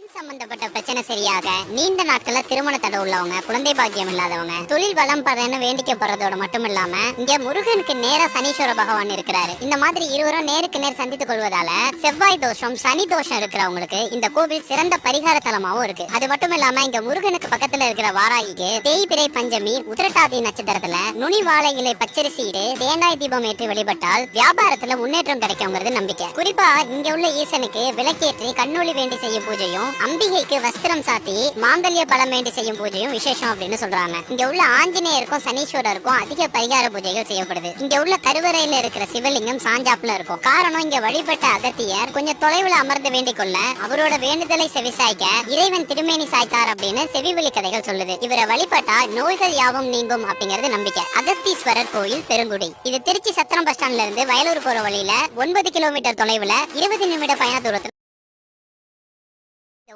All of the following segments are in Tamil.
பெண் சம்பந்தப்பட்ட பிரச்சனை சரியாக நீண்ட நாட்கள திருமண தடை உள்ளவங்க குழந்தை பாக்கியம் இல்லாதவங்க தொழில் வளம் பெறன்னு போறதோட மட்டும் இல்லாம இங்க முருகனுக்கு நேர சனீஸ்வர பகவான் இருக்கிறாரு. இந்த மாதிரி இருவரும் நேருக்கு நேர் சந்தித்துக் கொள்வதால செவ்வாய் தோஷம் சனி தோஷம் இருக்கிறவங்களுக்கு இந்த கோவில் சிறந்த பரிகார தலமாவும் இருக்கு. அது மட்டும் இல்லாம இங்க முருகனுக்கு பக்கத்துல இருக்கிற வாராகிக்கு தேய்பிரை பஞ்சமி உதிரட்டாதி நட்சத்திரத்துல நுனி வாழை இலை பச்சரிசீடு தேங்காய் தீபம் ஏற்றி வழிபட்டால் வியாபாரத்துல முன்னேற்றம் கிடைக்குங்கிறது நம்பிக்கை. குறிப்பா இங்க உள்ள ஈசனுக்கு விளக்கேற்றி கண்ணொளி வேண்டி செய்யும் பூஜையும் அம்பிகைக்கு வஸ்திரம் சாத்தி மாங்கல்ய பலம் வேண்டி செய்யும் பூஜையும் விசேஷம் அப்படின்னு சொல்றாங்க. இங்க உள்ள ஆஞ்சநேயருக்கும் சனீஸ்வரருக்கும் அதிக பரிகார பூஜைகள் செய்யப்படுது. இங்க உள்ள கருவறையில இருக்கிற சிவலிங்கம் சாஞ்சாப்புல இருக்கும். காரணம் இங்க வழிபட்ட அகத்தியர் கொஞ்சம் தொலைவுல அமர்ந்து வேண்டிக் கொள்ள அவரோட வேண்டுதலை செவிசாய்க்க இறைவன் திருமேனி சாய்த்தார் அப்படின்னு செவிவெளி கதைகள் சொல்லுது. இவரை வழிபட்டா நோய்கள் யாவும் நீங்கும் அப்படிங்கறது நம்பிக்கை. அகஸ்தீஸ்வரர் கோயில் பெருங்குடி. இது திருச்சி சத்திரம் பஸ் ஸ்டாண்ட்ல இருந்து வயலூர் போற வழியில ஒன்பது கிலோமீட்டர் தொலைவுல இருபது நிமிட பயண தூரத்துல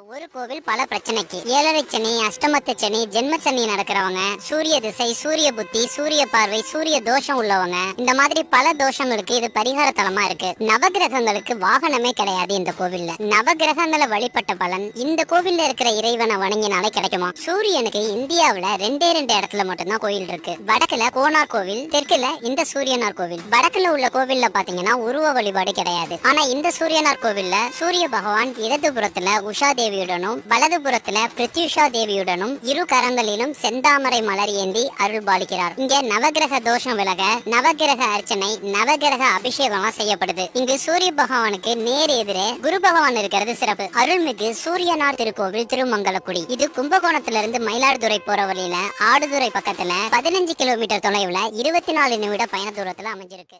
ஒரு கோவில் பல பிரச்சனைக்கு. ஏழரை சனி அஷ்டமத்து சனி ஜென்ம சனி நடக்கிறவங்க சூரிய திசை சூரிய புத்தி சூரிய பார்வை சூரிய தோஷம் உள்ளவங்க இந்த மாதிரி பல தோஷங்களுக்கு இது பரிகார தலமா இருக்கு. நவகிரகங்களுக்கு வாகனமே கிடையாது இந்த கோவில்ல. நவகிரகங்களை வழிபட்ட பலன் இந்த கோவில்ல இருக்கிற இறைவனை வணங்கினாலே கிடைக்குமா? சூரியனுக்கு இந்தியாவுல ரெண்டே ரெண்டு இடத்துல மட்டும்தான் கோயில் இருக்கு. வடக்குல கோனார் கோவில் தெற்குல இந்த சூரியனார் கோவில். வடக்குல உள்ள கோவில்ல பாத்தீங்கன்னா உருவ வழிபாடு கிடையாது. ஆனா இந்த சூரியனார் கோவில்ல சூரிய பகவான் இடதுபுறத்துல உஷா தேவியுடனும் வலதுபுறத்துல பிரத்யுஷா தேவியுடனும் இரு கரங்களிலும் செந்தாமரை மலர் ஏந்தி அருள் பாலிக்கிறார். இங்க நவகிரக தோஷம் விலக நவகிரக அர்ச்சனை நவகிரக அபிஷேகம் செய்யப்படுது. இங்கு சூரிய பகவானுக்கு நேர் எதிரே குரு பகவான் இருக்கிறது சிறப்பு. அருள்மிகு சூரியனார் திருக்கோவில் திருமங்கலக்குடி. இது கும்பகோணத்துல இருந்து மயிலாடுதுறை போற வழியில ஆடுதுறை பக்கத்துல பதினஞ்சு கிலோமீட்டர் தொலைவுல இருபத்தி நாலு நிமிட பயண தூரத்துல அமைஞ்சிருக்கு.